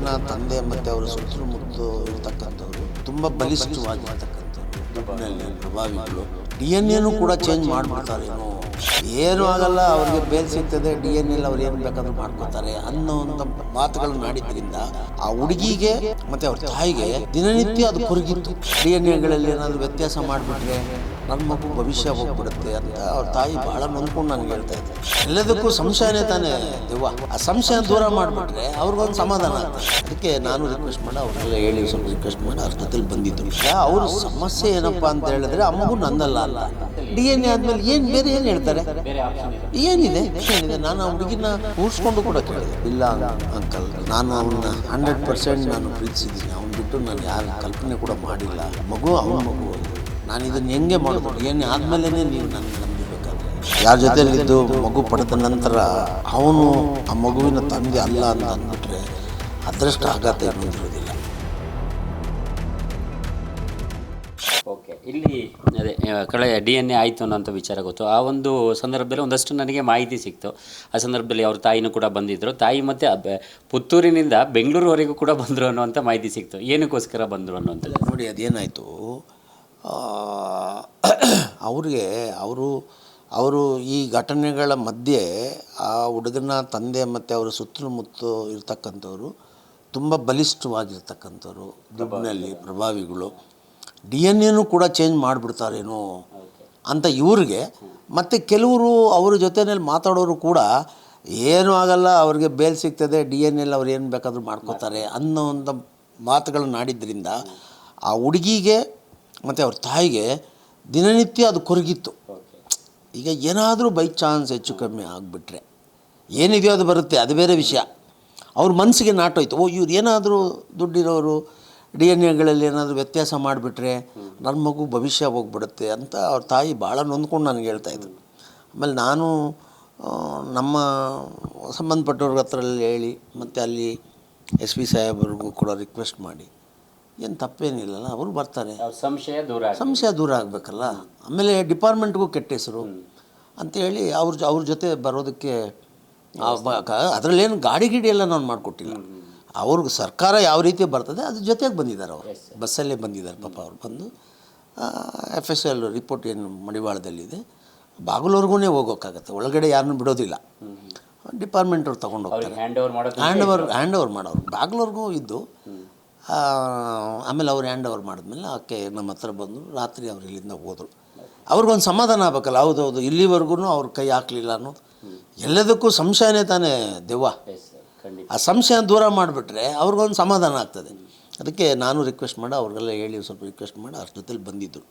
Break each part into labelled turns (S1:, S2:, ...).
S1: ಹುಡುಗನ ತಂದೆ ಮತ್ತು ಅವರ ಸುತ್ತಮುತ್ತ ಇರ್ತಕ್ಕಂಥವ್ರು, ತುಂಬ ಬಲಿಷ್ಠವಾಗಿರ್ತಕ್ಕಂಥವ್ರು ಪ್ರಭಾವಿಗಳು. ಡಿ ಎನ್ ಎನೂ ಕೂಡ ಚೇಂಜ್ ಮಾಡಿಬಿಡ್ತಾರೇನೋ ಏನೂ. ಆಗಲ್ಲ, ಅವ್ರಿಗೆ ಬೇಲ್ ಸಿಗ್ತದೆ ಡಿ ಎನ್ ಎಲ್ ಅವ್ರು ಏನು ಬೇಕಾದ್ರೂ ಮಾಡ್ಕೋತಾರೆ ಅನ್ನೋ ಒಂದು ಮಾತುಗಳನ್ನ ಆಡಿದ್ರಿಂದ ಆ ಹುಡುಗಿಗೆ ಮತ್ತೆ ಅವ್ರ ತಾಯಿಗೆ ದಿನನಿತ್ಯ ಅದು ಕೊರಗಿತ್ತು. ಡಿ ಎನ್ ಎಗಳಲ್ಲಿ ಏನಾದರೂ ವ್ಯತ್ಯಾಸ ಮಾಡಿಬಿಟ್ರೆ ನನ್ನ ಮಗು ಭವಿಷ್ಯ ಹೋಗ್ಬಿಡುತ್ತೆ ಅಂತ ಅವ್ರ ತಾಯಿ ಭಾಳ ನೊಂದ್ಕೊಂಡು ನನಗೆ ಹೇಳ್ತಾ ಇದ್ದೆ ಎಲ್ಲದಕ್ಕೂ ಸಂಶಯನೇ ತಾನೇ ದೆವ್ವ. ಆ ಸಂಶಯ ದೂರ ಮಾಡಿಬಿಟ್ರೆ ಅವ್ರಿಗೊಂದು ಸಮಾಧಾನ ಆಗ್ತದೆ ಅದಕ್ಕೆ ನಾನು ರಿಕ್ವೆಸ್ಟ್ ಮಾಡಿ, ಅವರೆಲ್ಲ ಹೇಳಿ ಸ್ವಲ್ಪ ರಿಕ್ವೆಸ್ಟ್ ಮಾಡಿ, ಅವ್ರ ಜೊತೆಲಿ ಬಂದಿದ್ದು ಅವ್ರ ಸಮಸ್ಯೆ ಏನಪ್ಪ ಅಂತ ಹೇಳಿದ್ರೆ ಆ ಮಗು ನಂದಲ್ಲ ಅಲ್ಲ ಡಿ ಎನ್ ಎ ಆದ್ಮೇಲೆ ಏನು ಬೇರೆ ಏನು ಹೇಳ್ತಾರೆ? ಏನಿದೆ? ಏನಿದೆ? ನಾನು ಹುಡುಗಿನ ಕೂರಿಸ್ಕೊಂಡು ಕೂಡ ಕೇಳಿದೆ. ಇಲ್ಲ ಅಂಕಲ್, ನಾನು ಅವನ್ನ ಹಂಡ್ರೆಡ್ ಪರ್ಸೆಂಟ್ ನಾನು ಪ್ರೀತಿಸಿದ್ದೀನಿ. ಅವ್ನು ಬಿಟ್ಟು ನಾನು ಯಾರು ಕಲ್ಪನೆ ಕೂಡ ಮಾಡಿಲ್ಲ. ಮಗು ಅವನ ಮಗು. ನಾನು ಇದನ್ನು ಹೆಂಗೆ ಮಾಡೋದು? ಏನು ಆದಮೇಲೆ ನೀವು ನನ್ನ ನಂಬಿಬೇಕಾದ್ರೆ? ಯಾರ ಜೊತೆಯಲ್ಲಿದ್ದು ಮಗು ಪಡೆದ ನಂತರ ಅವನು ಆ ಮಗುವಿನ ತಂದೆ ಅಲ್ಲ ಅಂತ ಅಂದ್ಬಿಟ್ರೆ ಅದರಷ್ಟು ಆಘಾತ ಇರೋದಿಲ್ಲ
S2: ಓಕೆ ಇಲ್ಲಿ ಅದೇ ಕಳೆ ಡಿ ಎನ್ ಎ ಆಯಿತು ಅನ್ನೋಂಥ ವಿಚಾರ ಗೊತ್ತು. ಆ ಒಂದು ಸಂದರ್ಭದಲ್ಲಿ ಒಂದಷ್ಟು ನನಗೆ ಮಾಹಿತಿ ಸಿಕ್ತು. ಆ ಸಂದರ್ಭದಲ್ಲಿ ಅವ್ರ ತಾಯಿನೂ ಕೂಡ ಬಂದಿದ್ದರು ತಾಯಿ ಮತ್ತು ಪುತ್ತೂರಿನಿಂದ ಬೆಂಗಳೂರುವರೆಗೂ ಕೂಡ ಬಂದರು ಅನ್ನೋಂಥ ಮಾಹಿತಿ ಸಿಕ್ತು. ಏನಕ್ಕೋಸ್ಕರ ಬಂದರು ಅನ್ನೋಂಥದ್ದು
S1: ನೋಡಿ ಅದೇನಾಯಿತು? ಅವ್ರಿಗೆ ಅವರು ಅವರು ಈ ಘಟನೆಗಳ ಮಧ್ಯೆ ಆ ಹುಡುಗನ ತಂದೆ ಮತ್ತು ಅವರ ಸುತ್ತಮುತ್ತ ಇರ್ತಕ್ಕಂಥವ್ರು ತುಂಬ ಬಲಿಷ್ಠವಾಗಿರ್ತಕ್ಕಂಥವ್ರು ದುಡ್ಡಿನಲ್ಲಿ ಪ್ರಭಾವಿಗಳು. ಡಿ ಎನ್ ಎನೂ ಕೂಡ ಚೇಂಜ್ ಮಾಡಿಬಿಡ್ತಾರೇನೋ ಅಂತ ಇವ್ರಿಗೆ. ಮತ್ತು ಕೆಲವರು ಅವ್ರ ಜೊತೆಯಲ್ಲಿ ಮಾತಾಡೋರು ಕೂಡ ಏನೂ ಆಗಲ್ಲ ಅವ್ರಿಗೆ ಬೇಲ್ ಸಿಗ್ತದೆ ಡಿ ಎನ್ ಎಲ್ ಅವ್ರು ಏನು ಬೇಕಾದರೂ ಮಾಡ್ಕೋತಾರೆ ಅನ್ನೋ ಒಂದು ಮಾತುಗಳನ್ನು ಆಡಿದ್ರಿಂದ ಆ ಹುಡುಗಿಗೆ ಮತ್ತು ಅವ್ರ ತಾಯಿಗೆ ದಿನನಿತ್ಯ ಅದು ಕೊರಗಿತ್ತು. ಈಗ ಏನಾದರೂ ಬೈ ಚಾನ್ಸ್ ಹೆಚ್ಚು ಕಮ್ಮಿ ಆಗಿಬಿಟ್ರೆ ಏನಿದೆಯೋ ಅದು ಬರುತ್ತೆ, ಅದು ಬೇರೆ ವಿಷಯ. ಅವ್ರ ಮನಸ್ಸಿಗೆ ನಾಟೋಯ್ತು. ಓ, ಇವ್ರು ಏನಾದರೂ ದುಡ್ಡಿರೋರು ಡಿ ಎನ್ ಎಗಳಲ್ಲಿ ಏನಾದರೂ ವ್ಯತ್ಯಾಸ ಮಾಡಿಬಿಟ್ರೆ ನನ್ನ ಮಗು ಭವಿಷ್ಯ ಹೋಗ್ಬಿಡುತ್ತೆ ಅಂತ ಅವ್ರ ತಾಯಿ ಭಾಳ ನೊಂದ್ಕೊಂಡು ನನಗೆ ಹೇಳ್ತಾಯಿದ್ರು ಆಮೇಲೆ ನಾನು ನಮ್ಮ ಸಂಬಂಧಪಟ್ಟವ್ರ ಹತ್ರ ಹೇಳಿ ಮತ್ತು ಅಲ್ಲಿ ಎಸ್ ಪಿ ಸಾಹೇಬ್ರಿಗೂ ಕೂಡ ರಿಕ್ವೆಸ್ಟ್ ಮಾಡಿ. ಏನು ತಪ್ಪೇನಿಲ್ಲಲ್ಲ ಅವರು ಬರ್ತಾರೆ.
S2: ಸಂಶಯ ದೂರ.
S1: ಸಂಶಯ ದೂರ ಆಗಬೇಕಲ್ಲ. ಆಮೇಲೆ ಡಿಪಾರ್ಟ್ಮೆಂಟ್ಗೂ ಕೆಟ್ಟ ಹೆಸರು. ಅಂತೇಳಿ ಅವ್ರ ಜೊ- ಅವ್ರ ಜೊತೆ ಬರೋದಕ್ಕೆ ಅದರಲ್ಲೇನು ಗಾಡಿ ಗಿಡಿ ಎಲ್ಲ ನಾನು ಮಾಡಿಕೊಟ್ಟಿಲ್ಲ. ಅವ್ರಿಗೆ ಸರ್ಕಾರ ಯಾವ ರೀತಿ ಬರ್ತದೆ ಅದ್ರ ಜೊತೆಗೆ ಬಂದಿದ್ದಾರೆ ಅವರು. ಬಸ್ಸಲ್ಲೇ ಬಂದಿದ್ದಾರೆ ಪಾಪ ಅವ್ರು ಬಂದು. ಎಫ್ ಎಸ್ ಎಲ್ ರಿಪೋರ್ಟ್ ಏನು ಮಡಿವಾಳದಲ್ಲಿದೆ. ಬಾಗಿಲವರೆಗೂ ಹೋಗೋಕ್ಕಾಗತ್ತೆ. ಒಳಗಡೆ ಯಾರನ್ನೂ ಬಿಡೋದಿಲ್ಲ. ಡಿಪಾರ್ಟ್ಮೆಂಟ್ ಅವ್ರು ತೊಗೊಂಡು ಹೋಗ್ತಾರೆ.
S2: ಹ್ಯಾಂಡ್ ಓವರ್ ಮಾಡೋದು
S1: ಹ್ಯಾಂಡ್ ಓವರ್ ಹ್ಯಾಂಡ್ ಓವರ್ ಮಾಡೋರು. ಬಾಗ್ಲೂರ್ಗೂ ಇದ್ದು ಆಮೇಲೆ ಅವ್ರು ಹ್ಯಾಂಡ್ ಓವರ್ ಮಾಡಿದ್ಮೇಲೆ ಆಕೆ ನಮ್ಮ ಹತ್ರ ಬಂದು ರಾತ್ರಿ ಅವ್ರು ಇಲ್ಲಿಂದ ಹೋದರು. ಅವ್ರಿಗೊಂದು ಸಮಾಧಾನ ಆಗ್ಬೇಕಲ್ಲ ಹೌದು ಹೌದು ಇಲ್ಲಿವರೆಗೂ ಅವ್ರ ಕೈ ಹಾಕಲಿಲ್ಲ ಅನ್ನೋದು. ಎಲ್ಲದಕ್ಕೂ ಸಂಶಯನೇ ತಾನೇ ದೆವ್ವ. ಆ ಸಂಶಯ ದೂರ ಮಾಡಿಬಿಟ್ರೆ ಅವ್ರಿಗೊಂದು ಸಮಾಧಾನ ಆಗ್ತದೆ. ಅದಕ್ಕೆ ನಾನು ರಿಕ್ವೆಸ್ಟ್ ಮಾಡಿ ಅವ್ರಿಗೆಲ್ಲ ಹೇಳಿ ಸ್ವಲ್ಪ ರಿಕ್ವೆಸ್ಟ್ ಮಾಡಿ ಅವ್ರ ಜೊತೆಲಿ ಬಂದಿದ್ದರು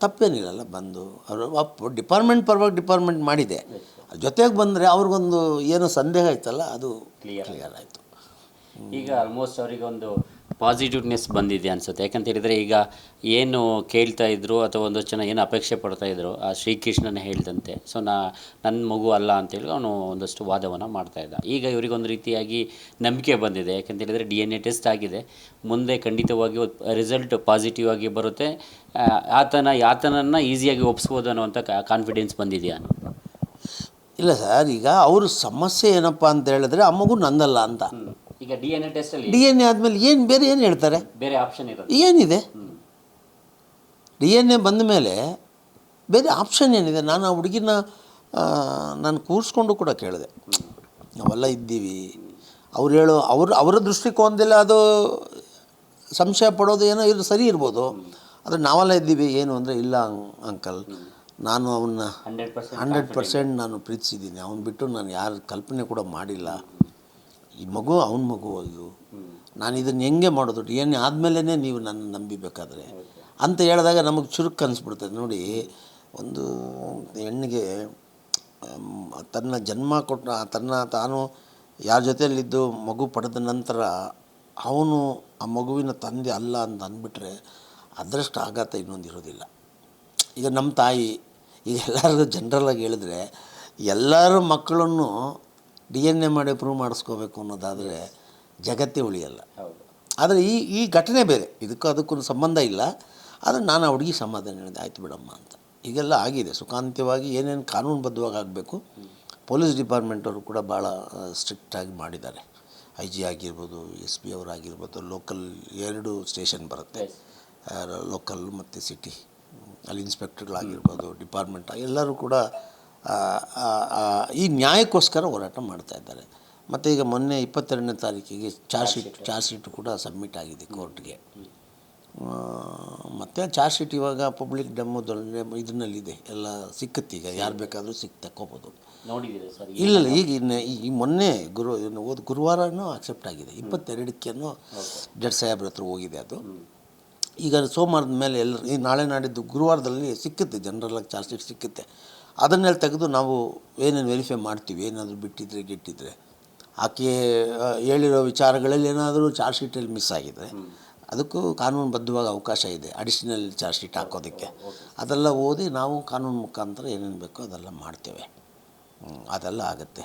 S1: ತಪ್ಪೇನಿಲ್ಲಲ್ಲ ಬಂದು ಅವರು ಡಿಪಾರ್ಟ್ಮೆಂಟ್ ಪರವಾಗಿ ಡಿಪಾರ್ಟ್ಮೆಂಟ್ ಮಾಡಿದೆ. ಜೊತೆಗೆ ಬಂದರೆ ಅವ್ರಿಗೊಂದು ಏನೋ ಸಂದೇಹ ಇತ್ತಲ್ಲ ಅದು
S2: ಕ್ಲಿಯರ್
S1: ಕ್ಲಿಯರ್ ಆಯಿತು.
S2: ಈಗ ಆಲ್ಮೋಸ್ಟ್ ಅವರಿಗೆ ಒಂದು ಪಾಸಿಟಿವ್ನೆಸ್ ಬಂದಿದೆ ಅನ್ಸುತ್ತೆ. ಯಾಕಂತ ಹೇಳಿದರೆ ಈಗ ಏನು ಕೇಳ್ತಾ ಇದ್ರು ಅಥವಾ ಒಂದಷ್ಟು ಜನ ಏನು ಅಪೇಕ್ಷೆ ಪಡ್ತಾ ಇದ್ರು ಆ ಶ್ರೀಕೃಷ್ಣನ ಹೇಳಿದಂತೆ. ಸೊ ನಾ ನನ್ನ ಮಗು ಅಲ್ಲ ಅಂತೇಳಿ ಅವನು ಒಂದಷ್ಟು ವಾದವನ್ನು ಮಾಡ್ತಾ ಇದ್ದ. ಈಗ ಇವರಿಗೊಂದು ರೀತಿಯಾಗಿ ನಂಬಿಕೆ ಬಂದಿದೆ. ಯಾಕಂತ ಹೇಳಿದರೆ ಡಿ ಎನ್ ಎ ಟೆಸ್ಟ್ ಆಗಿದೆ. ಮುಂದೆ ಖಂಡಿತವಾಗಿ ರಿಸಲ್ಟ್ ಪಾಸಿಟಿವ್ ಆಗಿ ಬರುತ್ತೆ. ಆತನ ಆತನನ್ನು ಈಸಿಯಾಗಿ ಒಪ್ಸ್ಬೋದು ಅನ್ನುವಂಥ ಕಾನ್ಫಿಡೆನ್ಸ್ ಬಂದಿದೆಯಾ?
S1: ಇಲ್ಲ ಸರ್ ಈಗ ಅವರು ಸಮಸ್ಯೆ ಏನಪ್ಪ ಅಂತ ಹೇಳಿದ್ರೆ ಆ ಮಗು ನಂದಲ್ಲ ಅಂತ.
S2: ಈಗ ಡಿ ಎನ್ ಎ ಟೆಸ್ಟಲ್ಲಿ
S1: ಡಿ ಎನ್ ಎ ಆದಮೇಲೆ ಏನು ಬೇರೆ ಏನು ಹೇಳ್ತಾರೆ?
S2: ಬೇರೆ ಆಪ್ಷನ್ ಇರೋದು
S1: ಏನಿದೆ? ಡಿ ಎನ್ ಎ ಬಂದ ಮೇಲೆ ಬೇರೆ ಆಪ್ಷನ್ ಏನಿದೆ? ನಾನು ಆ ಹುಡುಗಿನ ನಾನು ಕೂರಿಸ್ಕೊಂಡು ಕೂಡ ಕೇಳಿದೆ. ನಾವೆಲ್ಲ ಇದ್ದೀವಿ. ಅವ್ರು ಹೇಳೋ ಅವ್ರ ಅವರ ದೃಷ್ಟಿಕೋನದಲ್ಲಿ ಅದು ಸಂಶಯ ಪಡೋದು ಏನೋ ಇದು ಸರಿ ಇರ್ಬೋದು. ಆದರೆ ನಾವೆಲ್ಲ ಇದ್ದೀವಿ. ಏನು ಅಂದರೆ ಇಲ್ಲ ಅಂಕಲ್. ನಾನು ಅವನ್ನ
S2: ಹಂಡ್ರೆಡ್ ಪರ್ಸೆಂಟ್
S1: ನಾನು ಪ್ರೀತಿಸಿದ್ದೀನಿ. ಅವನು ಬಿಟ್ಟು ನಾನು ಯಾರು ಕಲ್ಪನೆ ಕೂಡ ಮಾಡಿಲ್ಲ. ಈ ಮಗು, ಅವನ ಮಗು ಅದು. ನಾನು ಇದನ್ನು ಹೆಂಗೆ ಮಾಡೋದು? ಏನು ಆದಮೇಲೇ ನೀವು ನನ್ನ ನಂಬಿಬೇಕಾದ್ರೆ. ಅಂತ ಹೇಳಿದಾಗ ನಮಗೆ ಚುರುಕು ಅನಿಸ್ಬಿಡ್ತದೆ. ನೋಡಿ, ಒಂದು ಹೆಣ್ಣಿಗೆ ತನ್ನ ಜನ್ಮ ಕೊಟ್ಟ, ತನ್ನ ತಾನು ಯಾರ ಜೊತೆಯಲ್ಲಿದ್ದು ಮಗು ಪಡೆದ ನಂತರ ಅವನು ಆ ಮಗುವಿನ ತಂದೆ ಅಲ್ಲ ಅಂತ ಅಂದ್ಬಿಟ್ರೆ ಅದರಷ್ಟು ಆಘಾತ ಇನ್ನೊಂದು ಇರೋದಿಲ್ಲ. ಈಗ ನಮ್ಮ ತಾಯಿ, ಈಗ ಎಲ್ಲರಿಗೂ ಜನ್ರಲಾಗಿ ಹೇಳಿದ್ರೆ ಎಲ್ಲರ ಮಕ್ಕಳನ್ನು ಡಿ ಎನ್ ಎ ಮಾಡಿ ಪ್ರೂವ್ ಮಾಡಿಸ್ಕೋಬೇಕು ಅನ್ನೋದಾದರೆ ಜಗತ್ತೇ ಉಳಿಯಲ್ಲ. ಆದರೆ ಈ ಈ ಘಟನೆ ಬೇರೆ. ಇದಕ್ಕೂ ಅದಕ್ಕೂ ಸಂಬಂಧ ಇಲ್ಲ. ಆದರೆ ನಾನು ಆ ಹುಡುಗಿ ಸಮಾಧಾನ ಹೇಳಿದೆ ಆಯ್ತು ಬಿಡಮ್ಮ ಅಂತ. ಈಗೆಲ್ಲ ಆಗಿದೆ. ಸುಖಾಂತ್ಯವಾಗಿ ಏನೇನು ಕಾನೂನುಬದ್ಧವಾಗಿ ಆಗಬೇಕು ಪೊಲೀಸ್ ಡಿಪಾರ್ಟ್ಮೆಂಟವರು ಕೂಡ ಭಾಳ ಸ್ಟ್ರಿಕ್ಟಾಗಿ ಮಾಡಿದ್ದಾರೆ. ಐ ಜಿ ಆಗಿರ್ಬೋದು ಎಸ್ ಪಿ ಅವರಾಗಿರ್ಬೋದು ಲೋಕಲ್ ಎರಡು ಸ್ಟೇಷನ್ ಬರುತ್ತೆ. ಲೋಕಲ್ ಮತ್ತು ಸಿಟಿ ಅಲ್ಲಿ ಇನ್ಸ್ಪೆಕ್ಟರ್ಗಳಾಗಿರ್ಬೋದು ಡಿಪಾರ್ಟ್ಮೆಂಟ್ ಎಲ್ಲರೂ ಕೂಡ ಈ ನ್ಯಾಯಕ್ಕೋಸ್ಕರ ಹೋರಾಟ ಮಾಡ್ತಾ ಇದ್ದಾರೆ. ಮತ್ತು ಈಗ ಮೊನ್ನೆ ಇಪ್ಪತ್ತೆರಡನೇ ತಾರೀಕಿಗೆ ಚಾರ್ಜ್ ಶೀಟ್ ಚಾರ್ಜ್ ಶೀಟ್ ಕೂಡ ಸಬ್ಮಿಟ್ ಆಗಿದೆ ಕೋರ್ಟ್ಗೆ. ಮತ್ತು ಚಾರ್ಜ್ ಶೀಟ್ ಇವಾಗ ಪಬ್ಲಿಕ್ ಡೆಮೋದಲ್ಲಿ ಇದನ್ನಲ್ಲಿದೆ ಎಲ್ಲ ಸಿಕ್ಕತ್ತೆ ಈಗ. ಯಾರು ಬೇಕಾದರೂ ಸಿಕ್ ತಕ್ಕೋಬೋದು. ಇಲ್ಲ ಇಲ್ಲ. ಈಗ ಇನ್ನು ಈ ಮೊನ್ನೆ ಗುರು ಓದ್ ಗುರುವಾರನೂ ಅಕ್ಸೆಪ್ಟ್ ಆಗಿದೆ. ಇಪ್ಪತ್ತೆರಡಕ್ಕೇನೋ ಜಡ್ ಸಾಹೇಬ್ರ ಹತ್ರ ಹೋಗಿದೆ ಅದು. ಈಗ ಸೋಮವಾರದ ಮೇಲೆ ಎಲ್ಲರೂ ಈ ನಾಳೆ ನಾಡಿದ್ದು ಗುರುವಾರದಲ್ಲಿ ಸಿಕ್ಕುತ್ತೆ. ಜನರಲ್ಲಾಗಿ ಚಾರ್ಜ್ ಶೀಟ್ ಸಿಕ್ಕುತ್ತೆ. ಅದನ್ನೆಲ್ಲ ತೆಗೆದು ನಾವು ಏನೇನು ವೆರಿಫೈ ಮಾಡ್ತೀವಿ ಏನಾದರೂ ಬಿಟ್ಟಿದ್ರೆ ಗಿಟ್ಟಿದ್ರೆ. ಆಕೆ ಹೇಳಿರೋ ವಿಚಾರಗಳಲ್ಲಿ ಏನಾದರೂ ಚಾರ್ಜ್ ಶೀಟಲ್ಲಿ ಮಿಸ್ ಆಗಿದೆ ಅದಕ್ಕೂ ಕಾನೂನುಬದ್ಧವಾಗಿ ಅವಕಾಶ ಇದೆ ಅಡಿಷನಲ್ ಚಾರ್ಜ್ ಶೀಟ್ ಹಾಕೋದಕ್ಕೆ. ಅದೆಲ್ಲ ಓದಿ ನಾವು ಕಾನೂನು ಮುಖಾಂತರ ಏನೇನು ಬೇಕೋ ಅದೆಲ್ಲ ಮಾಡ್ತೇವೆ. ಅದೆಲ್ಲ ಆಗುತ್ತೆ.